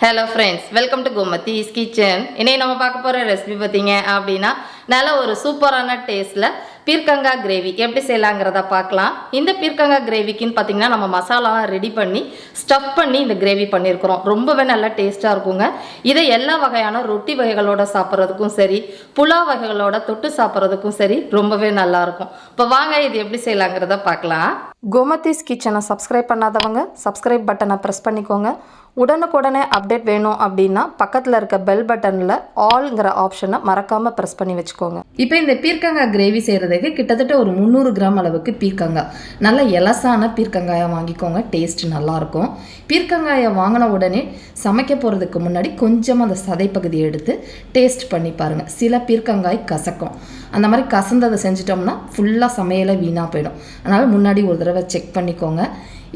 Hello friends welcome to Gomathi's kitchen இன்னைக்கு நம்ம பார்க்க போகிற ரெசிபி பார்த்தீங்க அப்படின்னா நல்ல ஒரு சூப்பரான டேஸ்ட்டில் பீர்க்கங்காய் கிரேவி எப்படி செய்யலாங்கிறத பார்க்கலாம். இந்த பீர்க்கங்காய் கிரேவிக்குன்னு பார்த்தீங்கன்னா நம்ம மசாலாலாம் ரெடி பண்ணி ஸ்டஃப் பண்ணி இந்த கிரேவி பண்ணியிருக்கிறோம் ரொம்பவே நல்லா டேஸ்ட்டாக இருக்குங்க. இதை எல்லா வகையான ரொட்டி வகைகளோட சாப்பிட்றதுக்கும் சரி புலா வகைகளோட தொட்டு சாப்பிட்றதுக்கும் சரி ரொம்பவே நல்லா இருக்கும். இப்போ வாங்க இது எப்படி செய்யலாங்கிறத பார்க்கலாம். கோமதிஸ் கிச்சனை சப்ஸ்கிரைப் பண்ணாதவங்க சப்ஸ்கிரைப் பட்டனை ப்ரெஸ் பண்ணிக்கோங்க. உடனுக்குடனே அப்டேட் வேணும் அப்படின்னா பக்கத்தில் இருக்க பெல் பட்டனில் ஆல்ங்கிற ஆப்ஷனை மறக்காமல் ப்ரெஸ் பண்ணி வச்சுக்கோங்க. இப்போ இந்த பீர்க்கங்காய் கிரேவி செய்கிறதுக்கு கிட்டத்தட்ட ஒரு முந்நூறு கிராம் அளவுக்கு பீர்க்கங்காய். நல்லா எலசான பீர்க்கங்காயை வாங்கிக்கோங்க. டேஸ்ட் நல்லாயிருக்கும். பீர்க்கங்காயை வாங்கின உடனே சமைக்க போகிறதுக்கு முன்னாடி கொஞ்சமாக அந்த சதைப்பகுதியை எடுத்து டேஸ்ட் பண்ணி பாருங்கள் சில பீர்க்கங்காய் கசக்கும். அந்த மாதிரி கசந்ததை செஞ்சிட்டோம்னா ஃபுல்லாக சமையலை வீணாக போயிடும். அதனால் முன்னாடி ஒரு தடவை செக் பண்ணிக்கோங்க.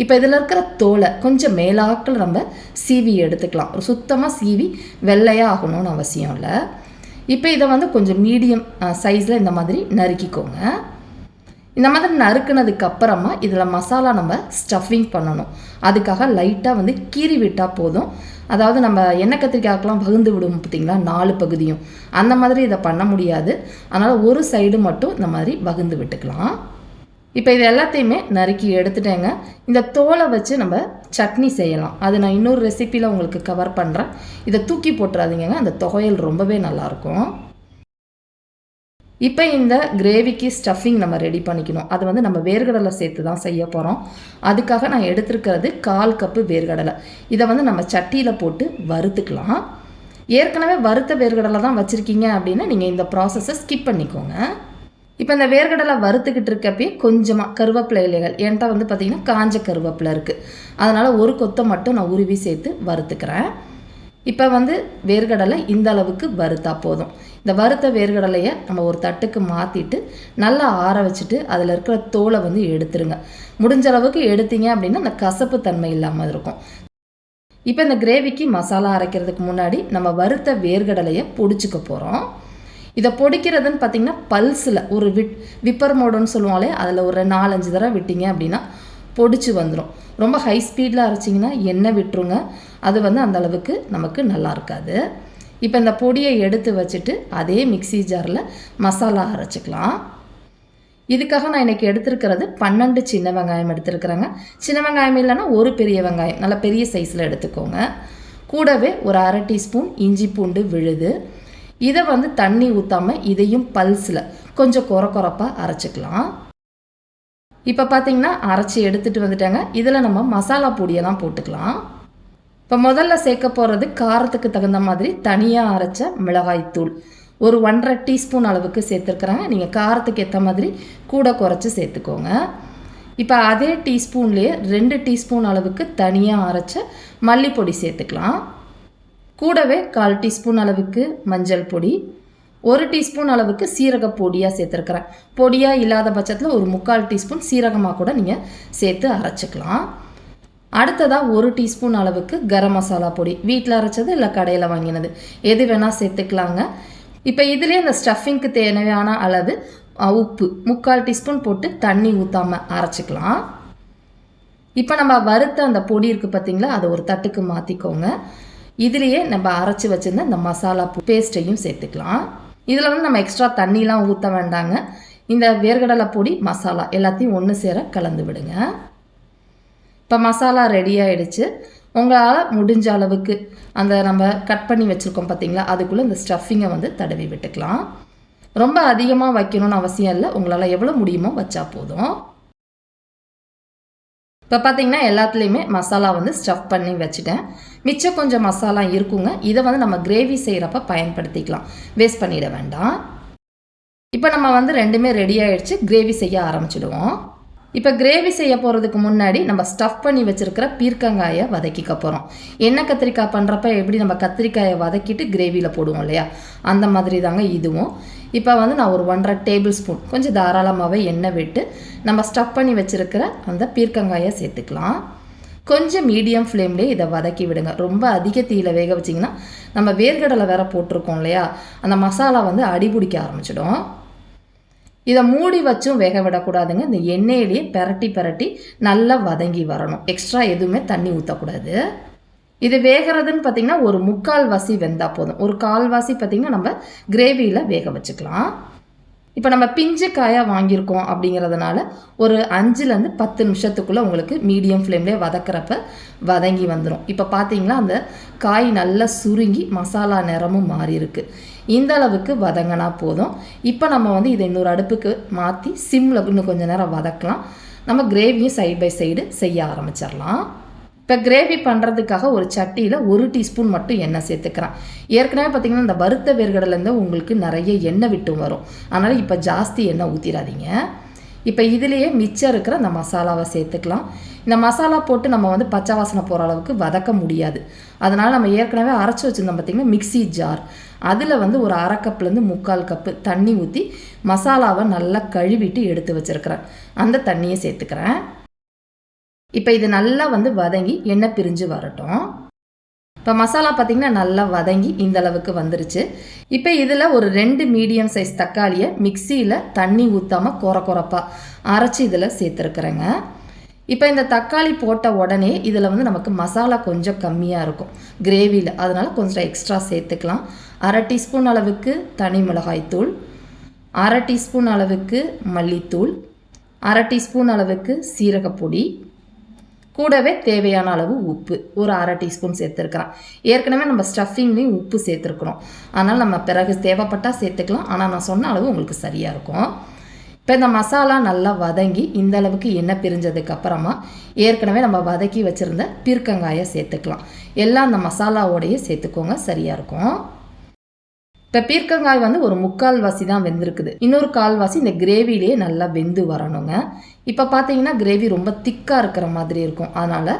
இப்போ இதில் இருக்கிற தோலை கொஞ்சம் மேலாக்கில் நம்ம சீவி எடுத்துக்கலாம். ஒரு சுத்தமாக சீவி வெள்ளையாக ஆகணும்னு அவசியம் இல்லை. இப்போ இதை வந்து கொஞ்சம் மீடியம் சைஸில் இந்த மாதிரி நறுக்கிக்கோங்க. இந்த மாதிரி நறுக்குனதுக்கு அப்புறமா இதில் மசாலா நம்ம ஸ்டஃபிங் பண்ணணும். அதுக்காக லைட்டாக வந்து கீறி விட்டால் போதும். அதாவது நம்ம எண்ணெய் கத்திரிக்காய்க்கெலாம் பகிர்ந்து விடும் பார்த்திங்களா? நாலு பகுதியும். அந்த மாதிரி இதை பண்ண முடியாது. அதனால் ஒரு சைடு மட்டும் இந்த மாதிரி பகிர்ந்து விட்டுக்கலாம். இப்போ இது எல்லாத்தையுமே நறுக்கி எடுத்துட்டேங்க. இந்த தோலை வச்சு நம்ம சட்னி செய்யலாம். அது நான் இன்னொரு ரெசிப்பியில் உங்களுக்கு கவர் பண்ணுறேன் இதை தூக்கி போட்டுறாதீங்க அந்த துவையல் ரொம்பவே நல்லாயிருக்கும். இப்போ இந்த கிரேவிக்கு ஸ்டஃபிங் நம்ம ரெடி பண்ணிக்கணும். அது வந்து நம்ம வேர்கடலை சேர்த்து தான் செய்ய போகிறோம் அதுக்காக நான் எடுத்துருக்கிறது கால் கப்பு வேர்கடலை. இதை வந்து நம்ம சட்டியில் போட்டு வறுத்துக்கலாம். ஏற்கனவே வறுத்த வேர்கடலை தான் வச்சுருக்கீங்க அப்படின்னா நீங்கள் இந்த ப்ராசஸை ஸ்கிப் பண்ணிக்கோங்க. இப்போ இந்த வேர்க்கடலை வறுத்துக்கிட்டு இருக்கப்பயே கொஞ்சமாக கருவேப்பிலை இலைகள். என்கிட்ட வந்து பார்த்திங்கன்னா காஞ்ச கருவேப்பிலை இருக்குது அதனால் ஒரு கொத்தை மட்டும் நான் உருவி சேர்த்து வறுத்துக்கிறேன். இப்போ வந்து வேர்க்கடலை இந்த அளவுக்கு வறுத்தா போதும். இந்த வறுத்த வேர்க்கடலையை நம்ம ஒரு தட்டுக்கு மாற்றிட்டு நல்லா ஆற வச்சுட்டு அதில் இருக்கிற தோலை வந்து எடுத்துருங்க. முடிஞ்ச அளவுக்கு எடுத்தீங்க அப்படின்னா அந்த கசப்பு தன்மை இல்லாமல் இருக்கும். இப்போ இந்த கிரேவிக்கு மசாலா அரைக்கிறதுக்கு முன்னாடி நம்ம வறுத்த வேர்க்கடலையை பொடிச்சுக்க போகிறோம் இதை பொடிக்கிறதுன்னு பார்த்தீங்கன்னா பல்ஸில் ஒரு விட் விப்பர் மோடுன்னு சொல்லுவாங்களே அதில் ஒரு நாலஞ்சு தடவை விட்டீங்க அப்படின்னா பொடிச்சு வந்துடும் ரொம்ப ஹை ஸ்பீடில் அரைச்சிங்கன்னா எண்ணெய் விட்டுருங்க. அது வந்து அந்த அளவுக்கு நமக்கு நல்லா இருக்காது. இப்போ இந்த பொடியை எடுத்து வச்சுட்டு அதே மிக்ஸி ஜாரில் மசாலா அரைச்சிக்கலாம். இதுக்காக நான் இன்றைக்கி எடுத்திருக்கிறது பன்னெண்டு சின்ன வெங்காயம் எடுத்துருக்குறேங்க. சின்ன வெங்காயம் இல்லைன்னா ஒரு பெரிய வெங்காயம் நல்லா பெரிய சைஸில் எடுத்துக்கோங்க. கூடவே ஒரு அரை டீஸ்பூன் இஞ்சி பூண்டு விழுது. இதை வந்து தண்ணி ஊற்றாமல் இதையும் பல்ஸில் கொஞ்சம் குறை குறைப்பாக அரைச்சிக்கலாம். இப்போ பார்த்தீங்கன்னா அரைச்சி எடுத்துகிட்டு வந்துட்டாங்க. இதில் நம்ம மசாலா பொடியெல்லாம் போட்டுக்கலாம். இப்போ முதல்ல சேர்க்க போகிறது காரத்துக்கு தகுந்த மாதிரி தனியாக அரைச்ச மிளகாய்த்தூள் ஒரு ஒன்றரை டீஸ்பூன் அளவுக்கு சேர்த்துருக்குறாங்க. நீங்கள் காரத்துக்கு ஏற்ற மாதிரி கூட குறைச்சி சேர்த்துக்கோங்க. இப்போ அதே டீஸ்பூன்லேயே ரெண்டு டீஸ்பூன் அளவுக்கு தனியாக அரைச்ச மல்லிப்பொடி சேர்த்துக்கலாம். கூடவே கால் டீஸ்பூன் அளவுக்கு மஞ்சள் பொடி ஒரு டீஸ்பூன் அளவுக்கு சீரக பொடியாக சேர்த்துருக்குறேன். பொடியாக இல்லாத பட்சத்தில் ஒரு முக்கால் டீஸ்பூன் சீரகமாக கூட நீங்கள் சேர்த்து அரைச்சிக்கலாம். அடுத்ததாக ஒரு டீஸ்பூன் அளவுக்கு கரம் மசாலா பொடி. வீட்டில் அரைச்சது இல்லை கடையில் வாங்கினது. எது வேணால் சேர்த்துக்கலாங்க. இப்போ இதுலேயே அந்த ஸ்டஃபிங்க்கு தேவையான அளவு உப்பு. முக்கால் டீஸ்பூன் போட்டு தண்ணி ஊற்றாமல் அரைச்சிக்கலாம். இப்போ நம்ம வறுத்த அந்த பொடி இருக்குது பார்த்தீங்களா அதை ஒரு தட்டுக்கு மாற்றிக்கோங்க இதுலேயே நம்ம அரைச்சி வச்சிருந்த இந்த மசாலா பேஸ்ட்டையும் சேர்த்துக்கலாம். இதில் வந்து நம்ம எக்ஸ்ட்ரா தண்ணிலாம் ஊற்ற வேண்டாங்க. இந்த வேர்கடலை பொடி மசாலா எல்லாத்தையும் ஒன்று சேர கலந்து விடுங்க. இப்போ மசாலா ரெடி ஆகிடுச்சு உங்களால் முடிஞ்ச அளவுக்கு அந்த நம்ம கட் பண்ணி வச்சுருக்கோம் பார்த்தீங்களா அதுக்குள்ளே இந்த ஸ்டஃபிங்கை வந்து தடவி விட்டுக்கலாம். ரொம்ப அதிகமாக வைக்கணும்னு அவசியம் இல்லை. உங்களால் எவ்வளோ முடியுமோ வச்சா போதும். இப்போ பார்த்தீங்கன்னா எல்லாத்துலேயுமே மசாலா வந்து ஸ்டஃப் பண்ணி வச்சுட்டேன். மிச்சம் கொஞ்சம் மசாலா இருக்குங்க. இதை வந்து நம்ம கிரேவி செய்கிறப்ப பயன்படுத்திக்கலாம். வேஸ்ட் பண்ணிட வேண்டாம். இப்போ நம்ம வந்து ரெண்டுமே ரெடி ஆகிடுச்சு கிரேவி செய்ய ஆரம்பிச்சிடுவோம். இப்போ கிரேவி செய்ய போகிறதுக்கு முன்னாடி நம்ம ஸ்டஃப் பண்ணி வச்சுருக்கிற பீர்க்கங்காயை வதக்கிக்க போகிறோம் எண்ணெய் கத்திரிக்காய் பண்ணுறப்ப எப்படி நம்ம கத்திரிக்காயை வதக்கிட்டு கிரேவியில் போடுவோம் இல்லையா? அந்த மாதிரி தாங்க இதுவும். இப்போ வந்து நான் ஒரு ஒன்றரை டேபிள் ஸ்பூன் கொஞ்சம் தாராளமாகவே எண்ணெய் விட்டு நம்ம ஸ்டஃப் பண்ணி வச்சுருக்கிற அந்த பீர்க்கங்காயை சேர்த்துக்கலாம். கொஞ்சம் மீடியம் ஃப்ளேம்லேயே இதை வதக்கி விடுங்க. ரொம்ப அதிக தீயில வேக வச்சிங்கன்னா நம்ம வேர்க்கடலை வேற போட்டிருக்கோம் இல்லையா? அந்த மசாலா வந்து அடிபிடிக்க ஆரம்பிச்சிடும். இதை மூடி வச்சும் வேக விடக்கூடாதுங்க. இந்த எண்ணெயிலேயே பெரட்டி பெரட்டி நல்லா வதங்கி வரணும். எக்ஸ்ட்ரா எதுவுமே தண்ணி ஊற்றக்கூடாது இது வேகிறதுன்னு பார்த்தீங்கன்னா ஒரு முக்கால் வாசி வெந்தால் போதும். ஒரு கால்வாசி பார்த்தீங்கன்னா நம்ம கிரேவியில் வேக வச்சுக்கலாம். இப்போ நம்ம பிஞ்சு காயாக வாங்கியிருக்கோம் அப்படிங்கிறதுனால ஒரு அஞ்சுலேருந்து பத்து நிமிஷத்துக்குள்ளே உங்களுக்கு மீடியம் ஃப்ளேம்லேயே வதக்கிறப்ப வதங்கி வந்துடும் இப்போ பார்த்தீங்களா அந்த காய் நல்லா சுருங்கி மசாலா நிறமும் மாறி இருக்குது இந்த அளவுக்கு வதங்கினா போதும். இப்போ நம்ம வந்து இதை இன்னொரு அடுப்புக்கு மாற்றி சிம்மில் இன்னும் கொஞ்சம் நேரம் வதக்கலாம். நம்ம கிரேவியும் சைடு பை சைடு செய்ய ஆரம்பிச்சிடலாம். இப்போ கிரேவி பண்ணுறதுக்காக ஒரு சட்டியில் ஒரு டீஸ்பூன் மட்டும் எண்ணெய் சேர்த்துக்கிறேன் ஏற்கனவே பார்த்திங்கன்னா இந்த வறுத்த வேர்கடலேருந்து உங்களுக்கு நிறைய எண்ணெய் விட்டு வரும். அதனால் இப்போ ஜாஸ்தி எண்ணெய் ஊற்றிடாதீங்க இப்போ இதுலேயே மிச்சம் இருக்கிற அந்த மசாலாவை சேர்த்துக்கலாம். இந்த மசாலா போட்டு நம்ம வந்து பச்சை வாசனை போகிற அளவுக்கு வதக்க முடியாது. அதனால் நம்ம ஏற்கனவே அரைச்சி வச்சுருந்தோம் பார்த்திங்கன்னா மிக்ஸி ஜார். அதில் வந்து ஒரு அரை கப்லேருந்து முக்கால் கப்பு தண்ணி ஊற்றி மசாலாவை நல்லா கழுவிட்டு எடுத்து வச்சுருக்கிறேன். அந்த தண்ணியை சேர்த்துக்கிறேன். இப்போ இது நல்லா வந்து வதங்கி எண்ணெய் பிரிஞ்சு வரட்டும். இப்போ மசாலா பார்த்திங்கன்னா நல்லா வதங்கி இந்த அளவுக்கு வந்துருச்சு. இப்போ இதில் ஒரு ரெண்டு மீடியம் சைஸ் தக்காளியை மிக்சியில் தண்ணி ஊற்றாமல் குறை குறப்பாக அரைச்சி இதில் சேர்த்துருக்குறேங்க. இப்போ இந்த தக்காளி போட்ட உடனே இதில் வந்து நமக்கு மசாலா கொஞ்சம் கம்மியாக இருக்கும். கிரேவியில் அதனால் கொஞ்சம் எக்ஸ்ட்ரா சேர்த்துக்கலாம். அரை டீஸ்பூன் அளவுக்கு தனி மிளகாய்த்தூள் அரை டீஸ்பூன் அளவுக்கு மல்லித்தூள். அரை டீஸ்பூன் அளவுக்கு சீரகப்பொடி கூடவே தேவையான அளவு உப்பு. ஒரு அரை டீஸ்பூன் சேர்த்துருக்குறேன் ஏற்கனவே நம்ம ஸ்டஃபிங்லேயும் உப்பு சேர்த்துருக்குறோம். அதனால் நம்ம பிறகு தேவைப்பட்டால் சேர்த்துக்கலாம். ஆனால் நான் சொன்ன அளவு உங்களுக்கு சரியாக இருக்கும். இப்போ இந்த மசாலா நல்லா வதங்கி இந்த அளவுக்கு எண்ணெய் பிரிஞ்சதுக்கு அப்புறமா ஏற்கனவே நம்ம வதக்கி வச்சுருந்த பீர்க்கங்காயை சேர்த்துக்கலாம். எல்லாம் அந்த மசாலாவோடையே சேர்த்துக்கோங்க. சரியாக இருக்கும். இப்போ பீர்க்கங்காய் வந்து ஒரு முக்கால் வாசி தான் வெந்திருக்குது. இன்னொரு கால்வாசி இந்த கிரேவிலேயே நல்லா வெந்து வரணுங்க. இப்போ பார்த்தீங்கன்னா கிரேவி ரொம்ப திக்காக இருக்கிற மாதிரி இருக்கும். அதனால்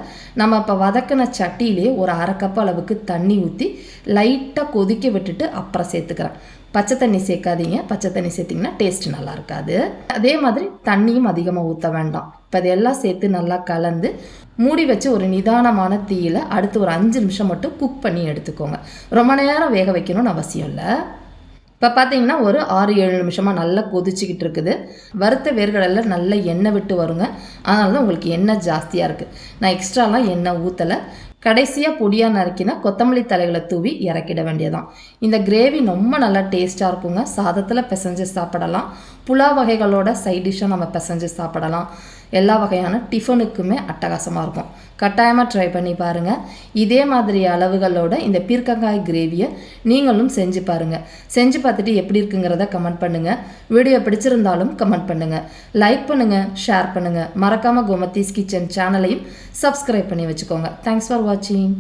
நம்ம இப்போ வதக்கின சட்டியிலே ஒரு அரை கப் அளவுக்கு தண்ணி ஊற்றி லைட்டாக கொதிக்க விட்டுட்டு அப்புறம் சேர்த்துக்கிறேன் பச்சை தண்ணி சேர்க்காதீங்க. பச்சை தண்ணி சேர்த்திங்கன்னா டேஸ்ட் நல்லா இருக்காது அதே மாதிரி தண்ணியும் அதிகமாக ஊற்ற வேண்டாம். இப்போ இதெல்லாம் சேர்த்து நல்லா கலந்து மூடி வச்சு ஒரு நிதானமான தீயில அடுத்து ஒரு அஞ்சு நிமிஷம் மட்டும் குக் பண்ணி எடுத்துக்கோங்க. ரொம்ப நேரம் வேக வைக்கணும்னு அவசியம் இல்லை. இப்போ பார்த்தீங்கன்னா ஒரு ஆறு ஏழு நிமிஷமாக நல்லா கொதிச்சுக்கிட்டு இருக்குது. வறுத்த வேர்கடலில் நல்ல எண்ணெய் விட்டு வருங்க. அதனால தான் உங்களுக்கு எண்ணெய் ஜாஸ்தியாக இருக்குது நான் எக்ஸ்ட்ராலாம் எண்ணெய் ஊற்றலை கடைசியாக பொடியாக நறுக்கினா கொத்தமல்லி தலைகளை தூவி இறக்கிட வேண்டியதான் இந்த கிரேவி ரொம்ப நல்லா டேஸ்ட்டாக இருக்குங்க. சாதத்தில் பிசைஞ்சு சாப்பிடலாம். புலா வகைகளோட சைட் நம்ம பிசைஞ்சு சாப்பிடலாம். எல்லா வகையான டிஃபனுக்குமே அட்டகாசமாக இருக்கும். கட்டாயமாக ட்ரை பண்ணி பாருங்கள் இதே மாதிரி அளவுகளோட இந்த பீர்க்கங்காய் கிரேவியை நீங்களும் செஞ்சு பாருங்கள் செஞ்சு பார்த்துட்டு எப்படி இருக்குங்கிறத கமெண்ட் பண்ணுங்கள் வீடியோ பிடிச்சிருந்தாலும் கமெண்ட் பண்ணுங்கள் லைக் பண்ணுங்கள் ஷேர் பண்ணுங்கள் மறக்காமல் கோமத்தீஸ் கிச்சன் சேனலையும் சப்ஸ்கிரைப் பண்ணி வச்சுக்கோங்க. தேங்க்ஸ் ஃபார் வாட்சிங்